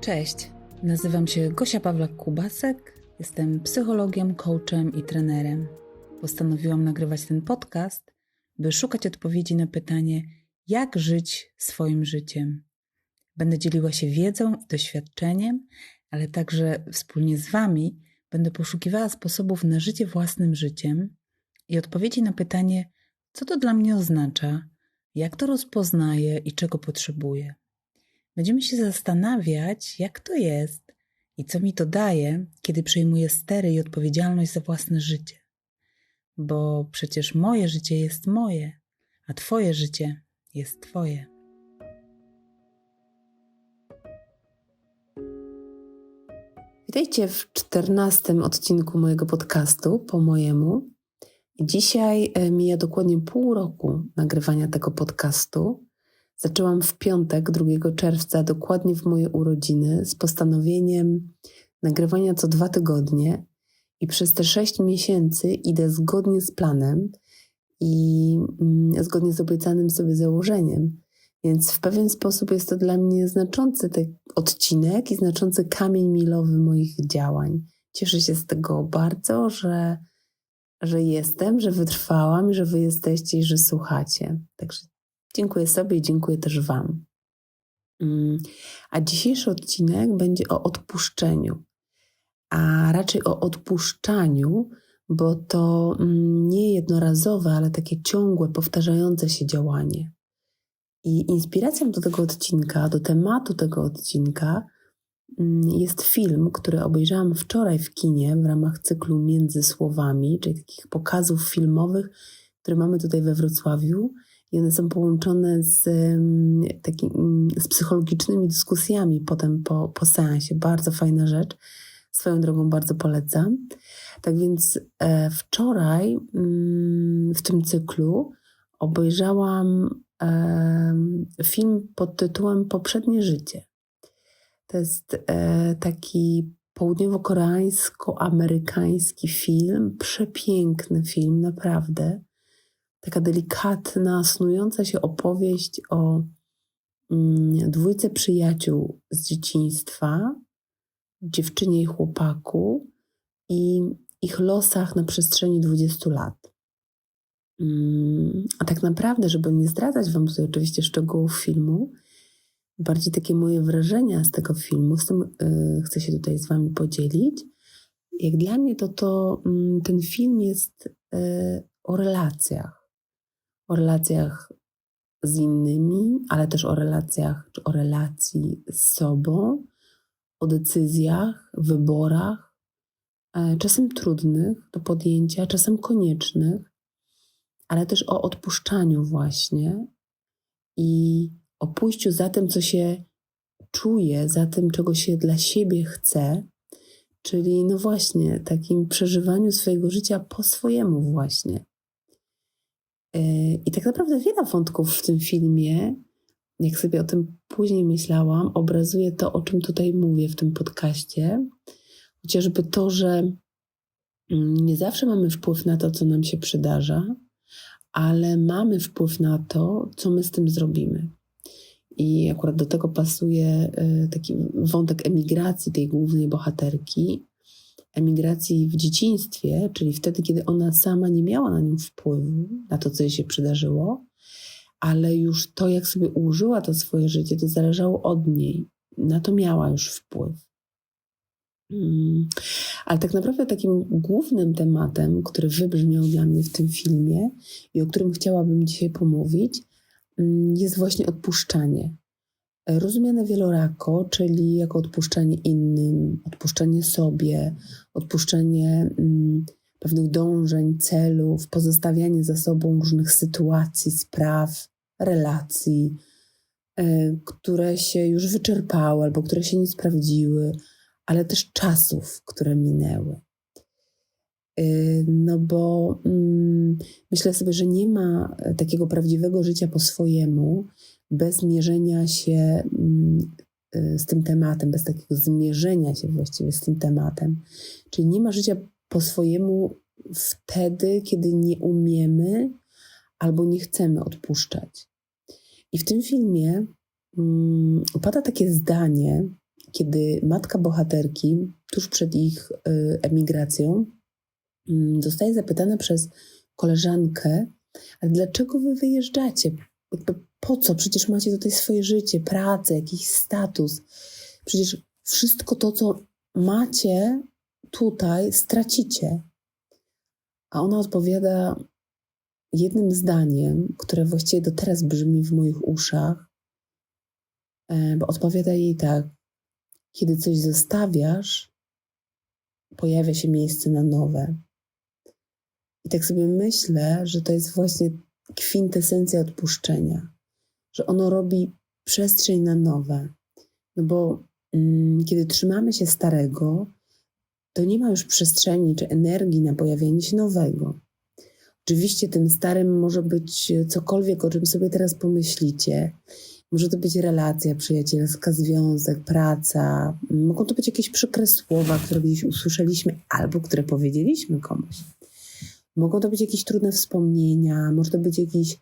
Cześć, nazywam się Gosia Pawlak-Kubasek, jestem psychologiem, coachem i trenerem. Postanowiłam nagrywać ten podcast, by szukać odpowiedzi na pytanie, jak żyć swoim życiem. Będę dzieliła się wiedzą i doświadczeniem, ale także wspólnie z Wami będę poszukiwała sposobów na życie własnym życiem i odpowiedzi na pytanie, co to dla mnie oznacza, jak to rozpoznaję i czego potrzebuję. Będziemy się zastanawiać, jak to jest i co mi to daje, kiedy przejmuję stery i odpowiedzialność za własne życie. Bo przecież moje życie jest moje, a Twoje życie jest Twoje. Witajcie w czternastym odcinku mojego podcastu po mojemu. Dzisiaj e, mija dokładnie pół roku nagrywania tego podcastu. Zaczęłam w piątek, 2 czerwca, dokładnie w moje urodziny, z postanowieniem nagrywania co dwa tygodnie. I przez te sześć miesięcy idę zgodnie z planem i mm, zgodnie z obiecanym sobie założeniem. Więc w pewien sposób jest to dla mnie znaczący odcinek i znaczący kamień milowy moich działań. Cieszę się z tego bardzo, że, że jestem, że wytrwałam, że wy jesteście i że słuchacie. Także dziękuję sobie i dziękuję też Wam. Mm, a dzisiejszy odcinek będzie o odpuszczeniu, a raczej o odpuszczaniu, bo to mm, nie jednorazowe, ale takie ciągłe, powtarzające się działanie. I inspiracją do tego odcinka, do tematu tego odcinka mm, jest film, który obejrzałam wczoraj w kinie w ramach cyklu Między Słowami, czyli takich pokazów filmowych, które mamy tutaj we Wrocławiu. I one są połączone z, mm, takim, mm, z psychologicznymi dyskusjami potem po, po seansie. Bardzo fajna rzecz. Swoją drogą bardzo polecam. Tak więc e, wczoraj w tym cyklu obejrzałam film pod tytułem Poprzednie życie. To jest e, taki południowo-koreańsko-amerykański film, przepiękny film, naprawdę. Taka delikatna, snująca się opowieść o mm, dwójce przyjaciół z dzieciństwa, dziewczynie i chłopaku i ich losach na przestrzeni 20 lat. Mm, a tak naprawdę, żeby nie zdradzać Wam tutaj oczywiście szczegółów filmu, bardziej takie moje wrażenia z tego filmu, z tym yy, chcę się tutaj z Wami podzielić. Jak dla mnie to, to yy, ten film jest yy, o relacjach. O relacjach z innymi, ale też o relacjach, czy o relacji z sobą, o decyzjach, wyborach, e, czasem trudnych do podjęcia, czasem koniecznych, ale też o odpuszczaniu właśnie i o pójściu za tym, co się czuje, za tym, czego się dla siebie chce, czyli no właśnie takim przeżywaniu swojego życia po swojemu właśnie. E, I tak naprawdę wiele wątków w tym filmie, jak sobie o tym później myślałam, obrazuje to, o czym tutaj mówię w tym podcaście. Chociażby to, że mm, nie zawsze mamy wpływ na to, co nam się przydarza, ale mamy wpływ na to, co my z tym zrobimy. I akurat do tego pasuje e, taki wątek emigracji tej głównej bohaterki, emigracji w dzieciństwie, czyli wtedy, kiedy ona sama nie miała na nią wpływu, na to, co jej się przydarzyło, ale już to, jak sobie ułożyła to swoje życie, to zależało od niej. Na to miała już wpływ. Mm. Ale tak naprawdę takim głównym tematem, który wybrzmiał dla mnie w tym filmie i o którym chciałabym dzisiaj pomówić, mm, jest właśnie odpuszczanie. Rozumiane wielorako, czyli jako odpuszczanie innym, odpuszczanie sobie, odpuszczanie mm, pewnych dążeń, celów, pozostawianie za sobą różnych sytuacji, spraw, relacji, y, które się już wyczerpały albo które się nie sprawdziły, ale też czasów, które minęły. Y, no bo mm, myślę sobie, że nie ma takiego prawdziwego życia po swojemu bez mierzenia się mm, y, z tym tematem, bez takiego zmierzenia się właściwie z tym tematem. Czyli nie ma życia po swojemu wtedy, kiedy nie umiemy albo nie chcemy odpuszczać. I w tym filmie mm, pada takie zdanie, kiedy matka bohaterki tuż przed ich y, emigracją mm, zostaje zapytana przez koleżankę, ale dlaczego wy wyjeżdżacie? Po co? Przecież macie tutaj swoje życie, pracę, jakiś status. Przecież wszystko to, co macie tutaj, stracicie. A ona odpowiada jednym zdaniem, które właściwie do teraz brzmi w moich uszach, e, bo odpowiada jej tak: Kiedy coś zostawiasz, pojawia się miejsce na nowe. I tak sobie myślę, że to jest właśnie kwintesencja odpuszczenia, że ono robi przestrzeń na nowe. No bo mm, kiedy trzymamy się starego, to nie ma już przestrzeni czy energii na pojawienie się nowego. Oczywiście tym starym może być cokolwiek, o czym sobie teraz pomyślicie. Może to być relacja przyjacielska, związek, praca. Mogą to być jakieś przykre słowa, które gdzieś usłyszeliśmy albo które powiedzieliśmy komuś. Mogą to być jakieś trudne wspomnienia, może to być jakiś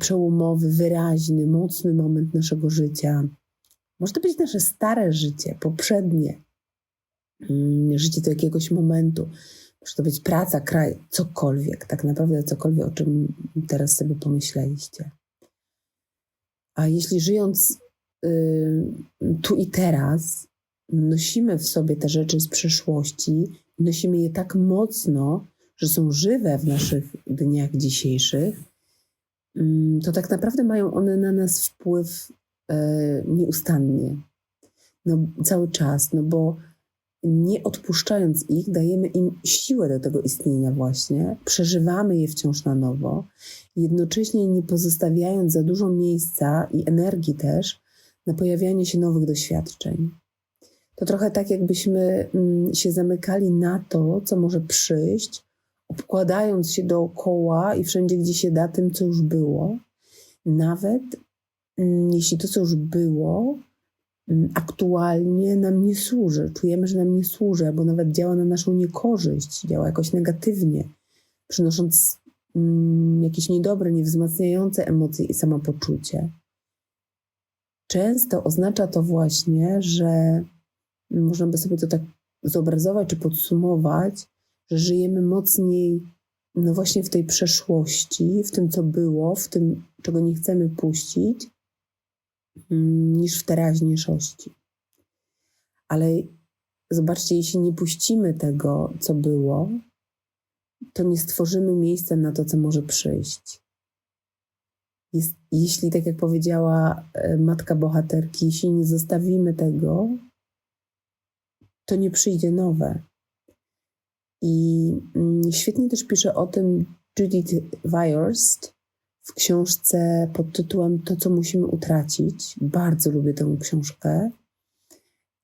przełomowy, wyraźny, mocny moment naszego życia. Może to być nasze stare życie, poprzednie, um, życie do jakiegoś momentu. Może to być praca, kraj, cokolwiek, tak naprawdę cokolwiek, o czym teraz sobie pomyśleliście. A jeśli żyjąc y, tu i teraz, nosimy w sobie te rzeczy z przeszłości, nosimy je tak mocno, że są żywe w naszych dniach dzisiejszych, mm, to tak naprawdę mają one na nas wpływ e, nieustannie. No, cały czas, no bo nie odpuszczając ich, dajemy im siłę do tego istnienia, właśnie, przeżywamy je wciąż na nowo, jednocześnie nie pozostawiając za dużo miejsca i energii też na pojawianie się nowych doświadczeń. To trochę tak, jakbyśmy mm, się zamykali na to, co może przyjść, obkładając się dookoła i wszędzie, gdzie się da, tym, co już było. Nawet mm, jeśli to, co już było, mm, aktualnie nam nie służy, czujemy, że nam nie służy, albo nawet działa na naszą niekorzyść, działa jakoś negatywnie, przynosząc mm, jakieś niedobre, niewzmacniające emocje i samopoczucie. Często oznacza to właśnie, że można by sobie to tak zobrazować czy podsumować, że żyjemy mocniej, no właśnie w tej przeszłości, w tym, co było, w tym, czego nie chcemy puścić, mm, niż w teraźniejszości. Ale zobaczcie, jeśli nie puścimy tego, co było, to nie stworzymy miejsca na to, co może przyjść. Jest, jeśli, tak jak powiedziała e, matka bohaterki, jeśli nie zostawimy tego, to nie przyjdzie nowe. I mm, świetnie też pisze o tym Judith Weyerst w książce pod tytułem To, co musimy utracić. Bardzo lubię tę książkę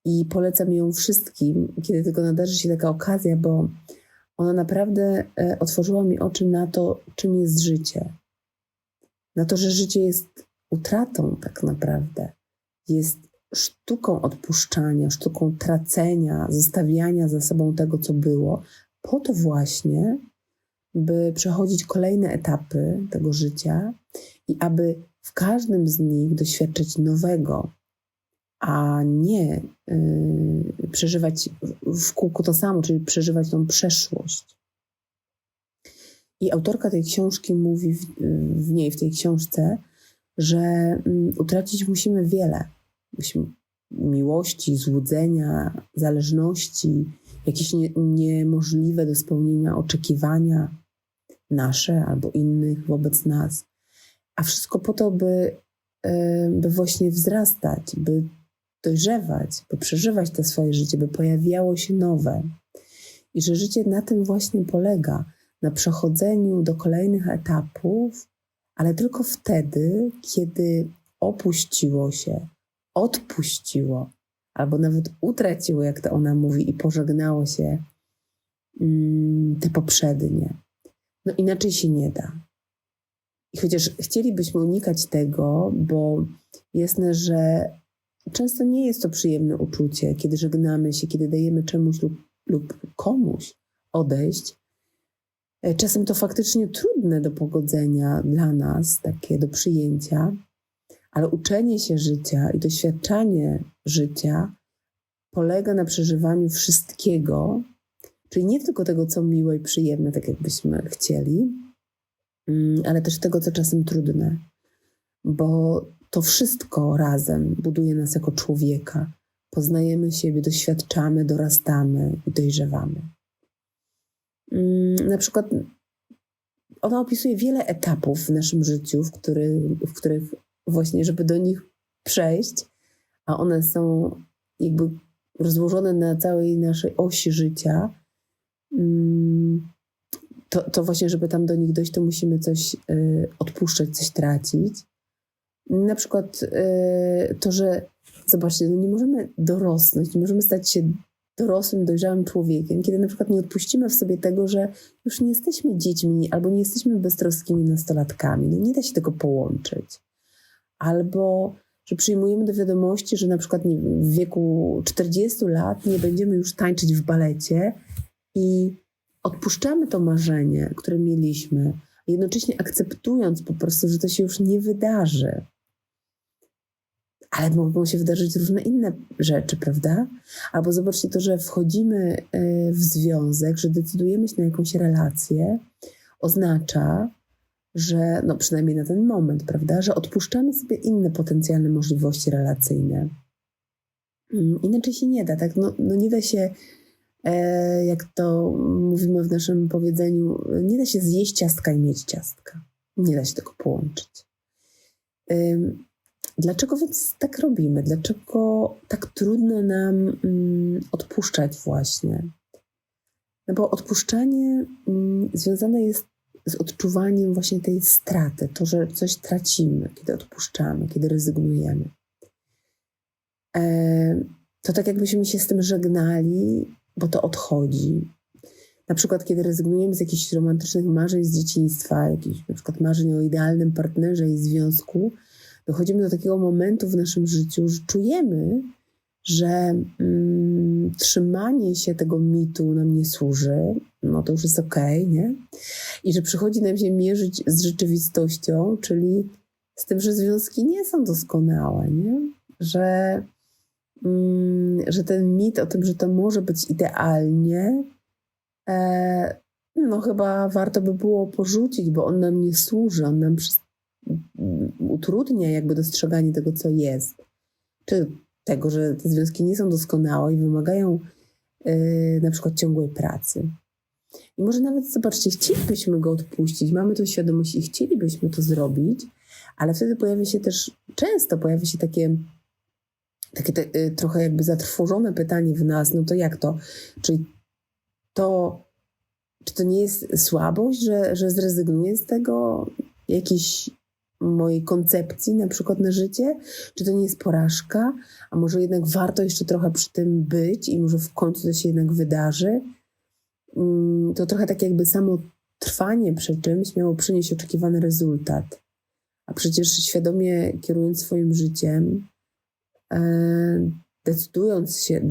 i polecam ją wszystkim, kiedy tylko nadarzy się taka okazja, bo ona naprawdę e, otworzyła mi oczy na to, czym jest życie. Na to, że życie jest utratą tak naprawdę. Jest sztuką odpuszczania, sztuką tracenia, zostawiania za sobą tego, co było, po to właśnie, by przechodzić kolejne etapy tego życia i aby w każdym z nich doświadczyć nowego, a nie yy, przeżywać w kółku to samo, czyli przeżywać tą przeszłość. I autorka tej książki mówi w, w niej, w tej książce, że yy, utracić musimy wiele. Musimy miłości, złudzenia, zależności, jakieś nie, niemożliwe do spełnienia oczekiwania nasze albo innych wobec nas. A wszystko po to, by, e, by właśnie wzrastać, by dojrzewać, by przeżywać to swoje życie, by pojawiało się nowe. I że życie na tym właśnie polega na przechodzeniu do kolejnych etapów, ale tylko wtedy, kiedy opuściło się, odpuściło, albo nawet utraciło, jak to ona mówi, i pożegnało się mm, te poprzednie. No inaczej się nie da. I chociaż chcielibyśmy unikać tego, bo jasne, że często nie jest to przyjemne uczucie, kiedy żegnamy się, kiedy dajemy czemuś lub, lub komuś odejść. E, czasem to faktycznie trudne do pogodzenia dla nas, takie do przyjęcia, Ale uczenie się życia i doświadczanie życia polega na przeżywaniu wszystkiego, czyli nie tylko tego, co miłe i przyjemne, tak jakbyśmy chcieli, mm, ale też tego, co czasem trudne, bo to wszystko razem buduje nas jako człowieka. Poznajemy siebie, doświadczamy, dorastamy i dojrzewamy. Mm, na przykład ona opisuje wiele etapów w naszym życiu, w, który, w których właśnie, żeby do nich przejść, a one są jakby rozłożone na całej naszej osi życia, mm, to, to właśnie, żeby tam do nich dojść, to musimy coś y, odpuszczać, coś tracić. Na przykład y, to, że zobaczcie, no nie możemy dorosnąć, nie możemy stać się dorosłym, dojrzałym człowiekiem, kiedy na przykład nie odpuścimy w sobie tego, że już nie jesteśmy dziećmi albo nie jesteśmy beztroskimi nastolatkami. No nie da się tego połączyć. Albo że przyjmujemy do wiadomości, że na przykład w wieku 40 lat nie będziemy już tańczyć w balecie i odpuszczamy to marzenie, które mieliśmy, jednocześnie akceptując po prostu, że to się już nie wydarzy. Ale mogą się wydarzyć różne inne rzeczy, prawda? Albo zobaczcie to, że wchodzimy e, w związek, że decydujemy się na jakąś relację, oznacza, że no przynajmniej na ten moment, prawda, że odpuszczamy sobie inne potencjalne możliwości relacyjne. Mm, inaczej się nie da, tak? No, no nie da się, e, jak to mówimy w naszym powiedzeniu, nie da się zjeść ciastka i mieć ciastka. Nie da się tego połączyć. Dlaczego więc tak robimy? Dlaczego tak trudno nam mm, odpuszczać właśnie? No bo odpuszczanie mm, związane jest z odczuwaniem właśnie tej straty, to, że coś tracimy, kiedy odpuszczamy, kiedy rezygnujemy. E, to tak jakbyśmy się z tym żegnali, bo to odchodzi. Na przykład, kiedy rezygnujemy z jakichś romantycznych marzeń z dzieciństwa, jakichś na przykład marzeń o idealnym partnerze i związku, dochodzimy do takiego momentu w naszym życiu, że czujemy, że mm, trzymanie się tego mitu nam nie służy, no to już jest okej, okay, nie? I że przychodzi nam się mierzyć z rzeczywistością, czyli z tym, że związki nie są doskonałe, nie? Że, mm, że ten mit o tym, że to może być idealnie, e, no chyba warto by było porzucić, bo on nam nie służy, on nam utrudnia jakby dostrzeganie tego, co jest. Czy tego, że te związki nie są doskonałe i wymagają yy, na przykład ciągłej pracy. I może nawet, zobaczcie, chcielibyśmy go odpuścić, mamy tą świadomość i chcielibyśmy to zrobić, ale wtedy pojawia się też, często pojawia się takie, takie te, y, trochę jakby zatrwożone pytanie w nas, no to jak to? Czyli to, czy to nie jest słabość, że, że zrezygnuję z tego? Jakiś mojej koncepcji na przykład na życie? Czy to nie jest porażka? A może jednak warto jeszcze trochę przy tym być i może w końcu to się jednak wydarzy? Mm, to trochę tak jakby samo trwanie przy czymś miało przynieść oczekiwany rezultat. A przecież świadomie kierując swoim życiem, e, decydując się,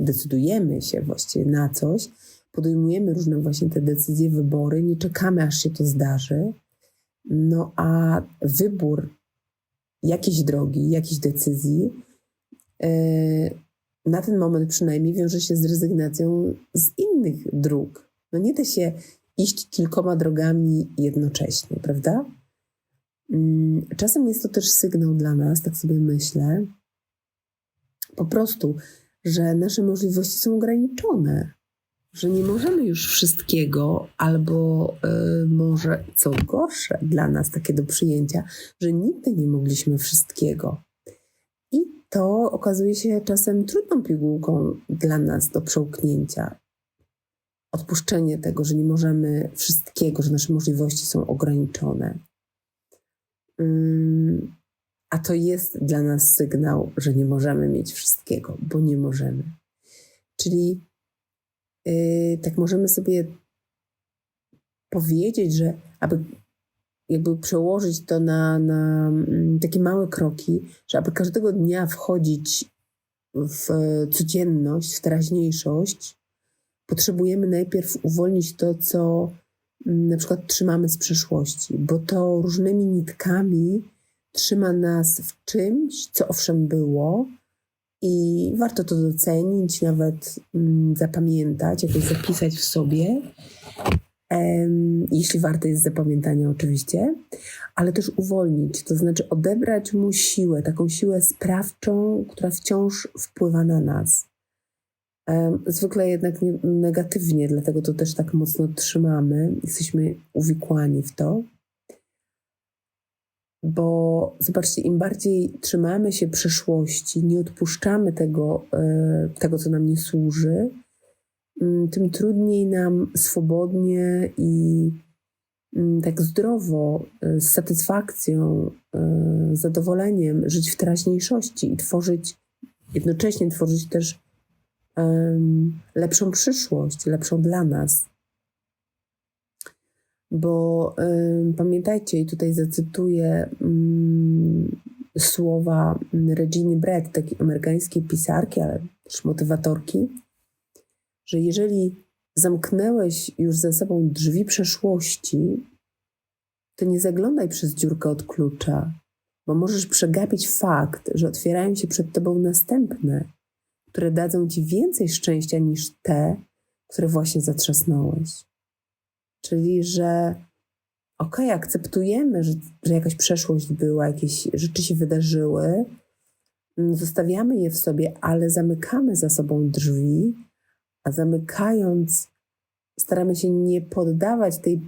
decydujemy się właściwie na coś, podejmujemy różne właśnie te decyzje, wybory, nie czekamy aż się to zdarzy, no a wybór jakiejś drogi, jakiejś decyzji e, na ten moment przynajmniej wiąże się z rezygnacją z innych dróg. No nie da się iść kilkoma drogami jednocześnie, prawda? Mm, czasem jest to też sygnał dla nas, tak sobie myślę, po prostu, że nasze możliwości są ograniczone że nie możemy już wszystkiego, albo y, może co gorsze dla nas takie do przyjęcia, że nigdy nie mogliśmy wszystkiego. I to okazuje się czasem trudną pigułką dla nas do przełknięcia. Odpuszczenie tego, że nie możemy wszystkiego, że nasze możliwości są ograniczone. a to jest dla nas sygnał, że nie możemy mieć wszystkiego, bo nie możemy. Czyli tak możemy sobie powiedzieć, że aby jakby przełożyć to na, na mm, takie małe kroki, że aby każdego dnia wchodzić w codzienność, w teraźniejszość, potrzebujemy najpierw uwolnić to, co mm, na przykład trzymamy z przeszłości, bo to różnymi nitkami trzyma nas w czymś, co owszem było, i warto to docenić, nawet mm, zapamiętać, jakoś zapisać w sobie, jeśli warte jest zapamiętania oczywiście, ale też uwolnić, to znaczy odebrać mu siłę, taką siłę sprawczą, która wciąż wpływa na nas. Zwykle jednak nie, negatywnie, dlatego to też tak mocno trzymamy, jesteśmy uwikłani w to. Bo zobaczcie, im bardziej trzymamy się przeszłości, nie odpuszczamy tego, e, tego co nam nie służy, mm, tym trudniej nam swobodnie i mm, tak zdrowo, e, z satysfakcją, e, zadowoleniem żyć w teraźniejszości i tworzyć, jednocześnie tworzyć też lepszą przyszłość, lepszą dla nas. Bo um, pamiętajcie, i tutaj zacytuję um, słowa Reginy Brett, takiej amerykańskiej pisarki, ale też motywatorki, że jeżeli zamknęłeś już za sobą drzwi przeszłości, to nie zaglądaj przez dziurkę od klucza, bo możesz przegapić fakt, że otwierają się przed tobą następne, które dadzą ci więcej szczęścia niż te, które właśnie zatrzasnąłeś. Czyli, że okej, okay, akceptujemy, że, że jakaś przeszłość była, jakieś rzeczy się wydarzyły, mm, zostawiamy je w sobie, ale zamykamy za sobą drzwi, a zamykając, staramy się nie poddawać tej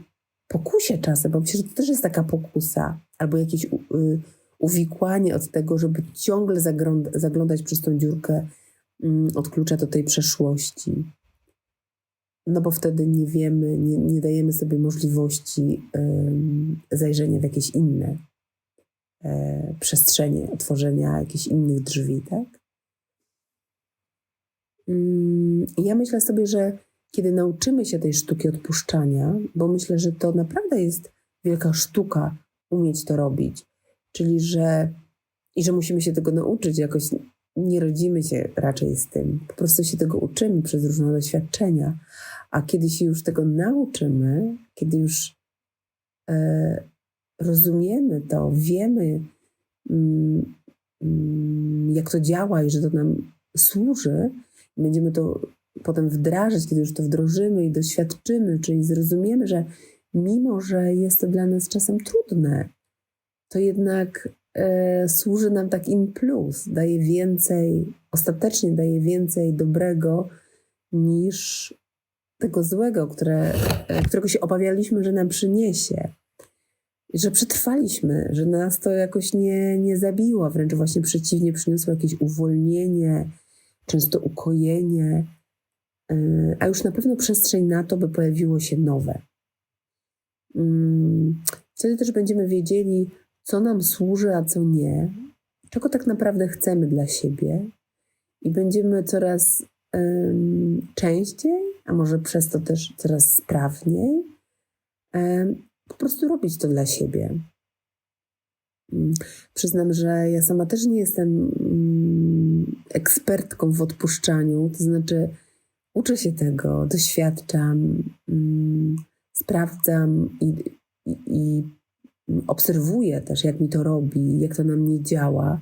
pokusie czasem, bo myślę, że to też jest taka pokusa, albo jakieś u, y, uwikłanie od tego, żeby ciągle zaglądać przez tą dziurkę Mm, od klucza do tej przeszłości. No bo wtedy nie wiemy, nie, nie dajemy sobie możliwości um, zajrzenia w jakieś inne e, przestrzenie, otworzenia jakichś innych drzwi, tak? Um, ja myślę sobie, że kiedy nauczymy się tej sztuki odpuszczania, bo myślę, że to naprawdę jest wielka sztuka umieć to robić, czyli że i że musimy się tego nauczyć jakoś nie rodzimy się raczej z tym. Po prostu się tego uczymy przez różne doświadczenia. A kiedy się już tego nauczymy, kiedy już e, rozumiemy to, wiemy, mm, mm, jak to działa i że to nam służy, będziemy to potem wdrażać, kiedy już to wdrożymy i doświadczymy, czyli zrozumiemy, że mimo, że jest to dla nas czasem trudne, to jednak służy nam tak in plus, daje więcej, ostatecznie daje więcej dobrego niż tego złego, które, e, którego się obawialiśmy, że nam przyniesie. Że przetrwaliśmy, że nas to jakoś nie, nie zabiło, wręcz właśnie przeciwnie, przyniosło jakieś uwolnienie, często ukojenie, e, a już na pewno przestrzeń na to, by pojawiło się nowe. Mm, wtedy też będziemy wiedzieli, co nam służy, a co nie, czego tak naprawdę chcemy dla siebie i będziemy coraz um, częściej, a może przez to też coraz sprawniej, um, po prostu robić to dla siebie. Um, przyznam, że ja sama też nie jestem mm, ekspertką w odpuszczaniu, to znaczy uczę się tego, doświadczam, mm, sprawdzam i, i, i obserwuję też, jak mi to robi, jak to na mnie działa.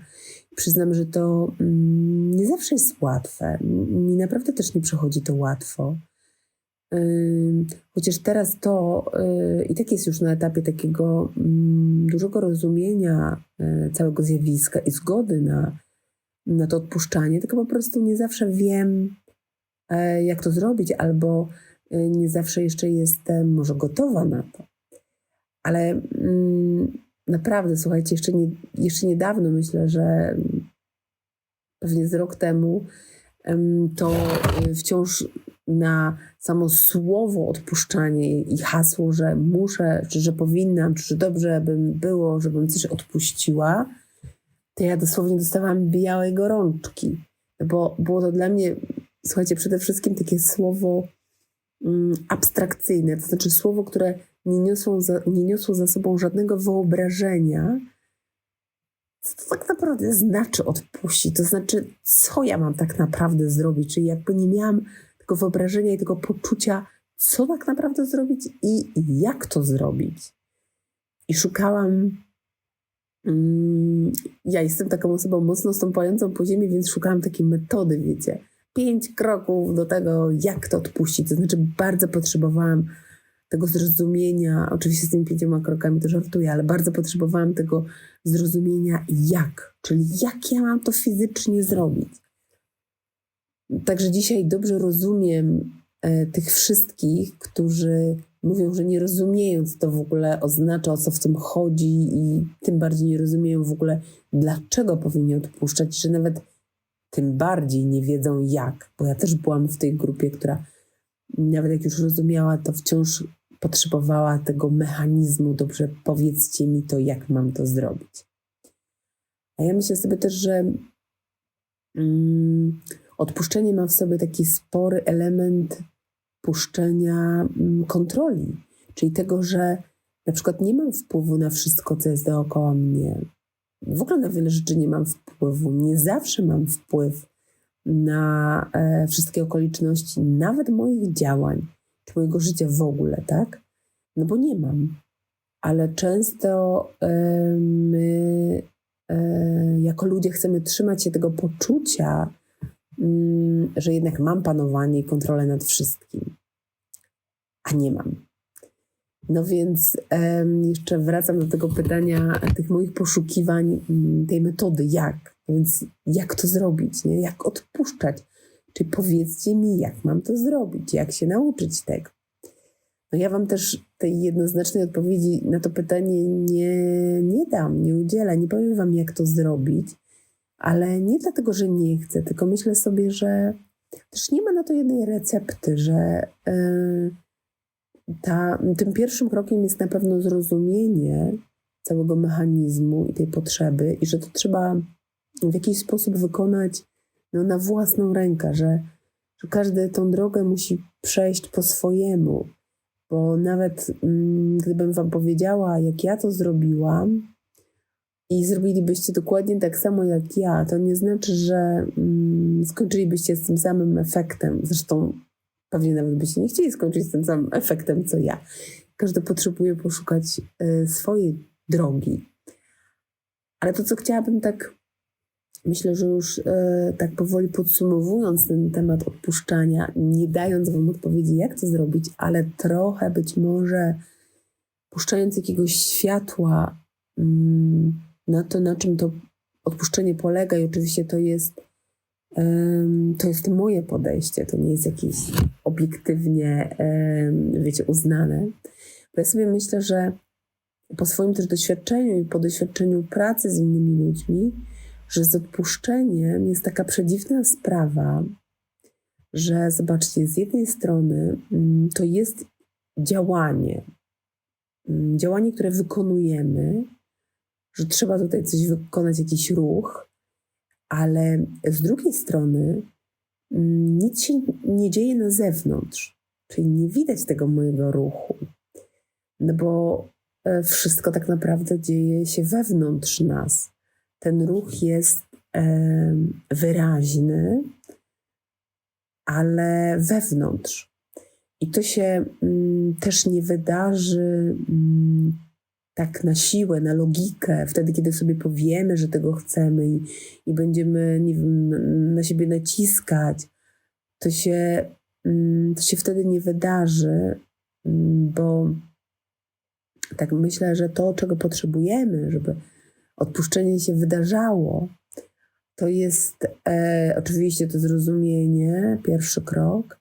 Przyznam, że to mm, nie zawsze jest łatwe. Mi naprawdę też nie przychodzi to łatwo. Chociaż teraz to y, i tak jest już na etapie takiego mm, dużego rozumienia y, całego zjawiska i zgody na, na to odpuszczanie, tylko po prostu nie zawsze wiem, e, jak to zrobić, albo y, nie zawsze jeszcze jestem może gotowa na to. Ale mm, naprawdę, słuchajcie, jeszcze, nie, jeszcze niedawno myślę, że pewnie z rok temu to y, wciąż na samo słowo odpuszczanie i hasło, że muszę, czy że powinnam, czy że dobrze bym było, żebym coś odpuściła, to ja dosłownie dostawałam białej gorączki. Bo było to dla mnie, słuchajcie, przede wszystkim takie słowo mm, abstrakcyjne, to znaczy słowo, które nie niosło za, nie za sobą żadnego wyobrażenia, co to tak naprawdę znaczy odpuścić, to znaczy, co ja mam tak naprawdę zrobić, czyli jakby nie miałam tego wyobrażenia i tego poczucia, co tak naprawdę zrobić i jak to zrobić. I szukałam mm, ja jestem taką osobą mocno stąpającą po ziemi, więc szukałam takiej metody, wiecie. Pięć kroków do tego, jak to odpuścić. To znaczy, bardzo potrzebowałam tego zrozumienia. Oczywiście z tymi pięcioma krokami to żartuję, ale bardzo potrzebowałam tego zrozumienia, jak, czyli jak ja mam to fizycznie zrobić. Także dzisiaj dobrze rozumiem e, tych wszystkich, którzy mówią, że nie rozumieją, co to w ogóle oznacza, o co w tym chodzi, i tym bardziej nie rozumieją w ogóle, dlaczego powinni odpuszczać, że nawet tym bardziej nie wiedzą jak. Bo ja też byłam w tej grupie, która nawet jak już rozumiała, to wciąż potrzebowała tego mechanizmu. Dobrze, powiedzcie mi to, jak mam to zrobić. A ja myślę sobie też, że mm, odpuszczenie ma w sobie taki spory element puszczenia mm, kontroli, czyli tego, że na przykład nie mam wpływu na wszystko, co jest dookoła mnie. W ogóle na wiele rzeczy nie mam wpływu. Nie zawsze mam wpływ na e, wszystkie okoliczności, nawet moich działań, czy mojego życia w ogóle, tak? No bo nie mam. Ale często e, my, e, jako ludzie, chcemy trzymać się tego poczucia, Mm, że jednak mam panowanie i kontrolę nad wszystkim, a nie mam. No więc jeszcze wracam do tego pytania, tych moich poszukiwań, mm, tej metody, jak. No więc jak to zrobić, nie? jak odpuszczać? Czy powiedzcie mi, jak mam to zrobić, jak się nauczyć tego? No ja Wam też tej jednoznacznej odpowiedzi na to pytanie nie, nie dam, nie udzielę, nie powiem Wam, jak to zrobić, ale nie dlatego, że nie chcę, tylko myślę sobie, że też nie ma na to jednej recepty, że yy, ta, tym pierwszym krokiem jest na pewno zrozumienie całego mechanizmu i tej potrzeby, i że to trzeba w jakiś sposób wykonać no, na własną rękę, że, że każdy tą drogę musi przejść po swojemu. Bo nawet mm, gdybym Wam powiedziała, jak ja to zrobiłam, i zrobilibyście dokładnie tak samo jak ja, to nie znaczy, że mm, skończylibyście z tym samym efektem. Zresztą pewnie nawet byście nie chcieli skończyć z tym samym efektem co ja. Każdy potrzebuje poszukać y, swojej drogi. Ale to, co chciałabym tak, myślę, że już y, tak powoli podsumowując ten temat odpuszczania, nie dając Wam odpowiedzi, jak to zrobić, ale trochę być może puszczając jakiegoś światła. Y, na to, na czym to odpuszczenie polega i oczywiście to jest, um, to jest moje podejście, to nie jest jakieś obiektywnie, um, wiecie, uznane. Bo ja sobie myślę, że po swoim też doświadczeniu i po doświadczeniu pracy z innymi ludźmi, że z odpuszczeniem jest taka przedziwna sprawa, że zobaczcie, z jednej strony mm, to jest działanie, mm, działanie, które wykonujemy, że trzeba tutaj coś wykonać, jakiś ruch, ale z drugiej strony mm, nic się nie dzieje na zewnątrz, czyli nie widać tego mojego ruchu, no bo e, wszystko tak naprawdę dzieje się wewnątrz nas. Ten ruch jest wyraźny, ale wewnątrz. I to się mm, też nie wydarzy mm, tak na siłę, na logikę, wtedy, kiedy sobie powiemy, że tego chcemy i, i będziemy nie wiem, na siebie naciskać, to się, mm, to się wtedy nie wydarzy, bo tak myślę, że to, czego potrzebujemy, żeby odpuszczenie się wydarzało, to jest e, oczywiście to zrozumienie, pierwszy krok,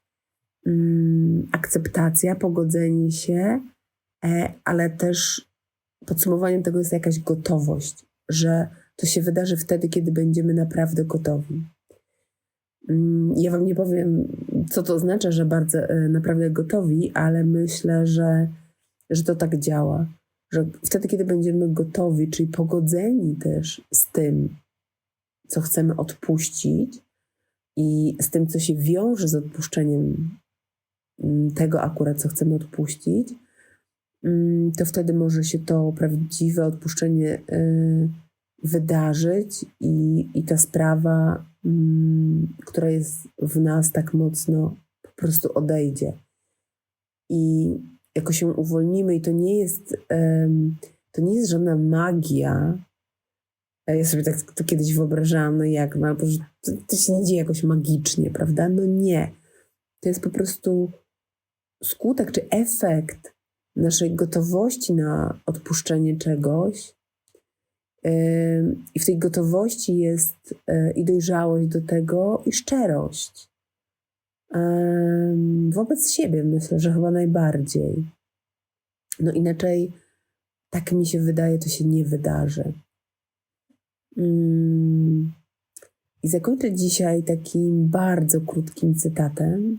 mm, akceptacja, pogodzenie się, e, ale też podsumowaniem tego jest jakaś gotowość, że to się wydarzy wtedy, kiedy będziemy naprawdę gotowi. Mm, ja Wam nie powiem, co to oznacza, że bardzo e, naprawdę gotowi, ale myślę, że, że to tak działa. Że wtedy, kiedy będziemy gotowi, czyli pogodzeni też z tym, co chcemy odpuścić i z tym, co się wiąże z odpuszczeniem mm, tego akurat, co chcemy odpuścić, Mm, to wtedy może się to prawdziwe odpuszczenie y, wydarzyć i, i ta sprawa, mm, która jest w nas tak mocno, po prostu odejdzie. I jako się uwolnimy, i to nie jest, to nie jest żadna magia, A Ja sobie tak to kiedyś wyobrażałam, no jak, no albo że to, to się nie dzieje jakoś magicznie, prawda? No nie. To jest po prostu skutek czy efekt naszej gotowości na odpuszczenie czegoś. I w tej gotowości jest y, i dojrzałość do tego, i szczerość. Wobec siebie myślę, że chyba najbardziej. No inaczej, tak mi się wydaje, to się nie wydarzy. Mm. I zakończę dzisiaj takim bardzo krótkim cytatem,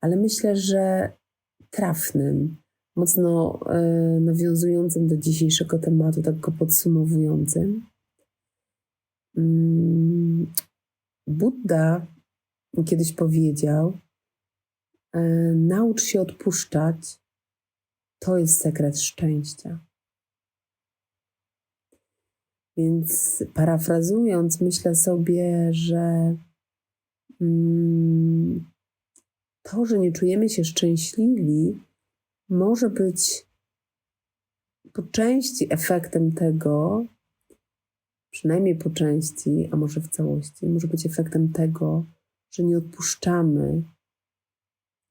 ale myślę, że trafnym, mocno e, nawiązującym do dzisiejszego tematu, tak go podsumowującym. Mm. Buddha kiedyś powiedział: e, Naucz się odpuszczać, to jest sekret szczęścia. Więc parafrazując, myślę sobie, że mm, to, że nie czujemy się szczęśliwi, może być po części efektem tego, przynajmniej po części, a może w całości, może być efektem tego, że nie odpuszczamy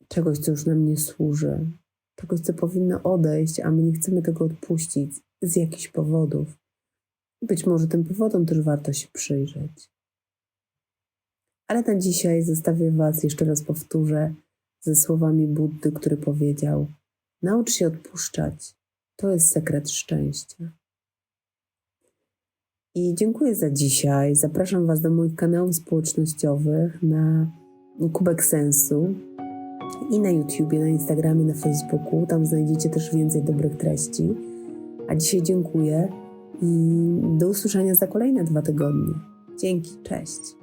czegoś, co już nam nie służy, czegoś, co powinno odejść, a my nie chcemy tego odpuścić z jakichś powodów. Być może tym powodom też warto się przyjrzeć. Ale na dzisiaj zostawię Was, jeszcze raz powtórzę, ze słowami Buddy, który powiedział: Naucz się odpuszczać. To jest sekret szczęścia. I dziękuję za dzisiaj. Zapraszam Was do moich kanałów społecznościowych na Kubek Sensu i na YouTubie, na Instagramie, na Facebooku. Tam znajdziecie też więcej dobrych treści. A dzisiaj dziękuję i do usłyszenia za kolejne dwa tygodnie. Dzięki, cześć.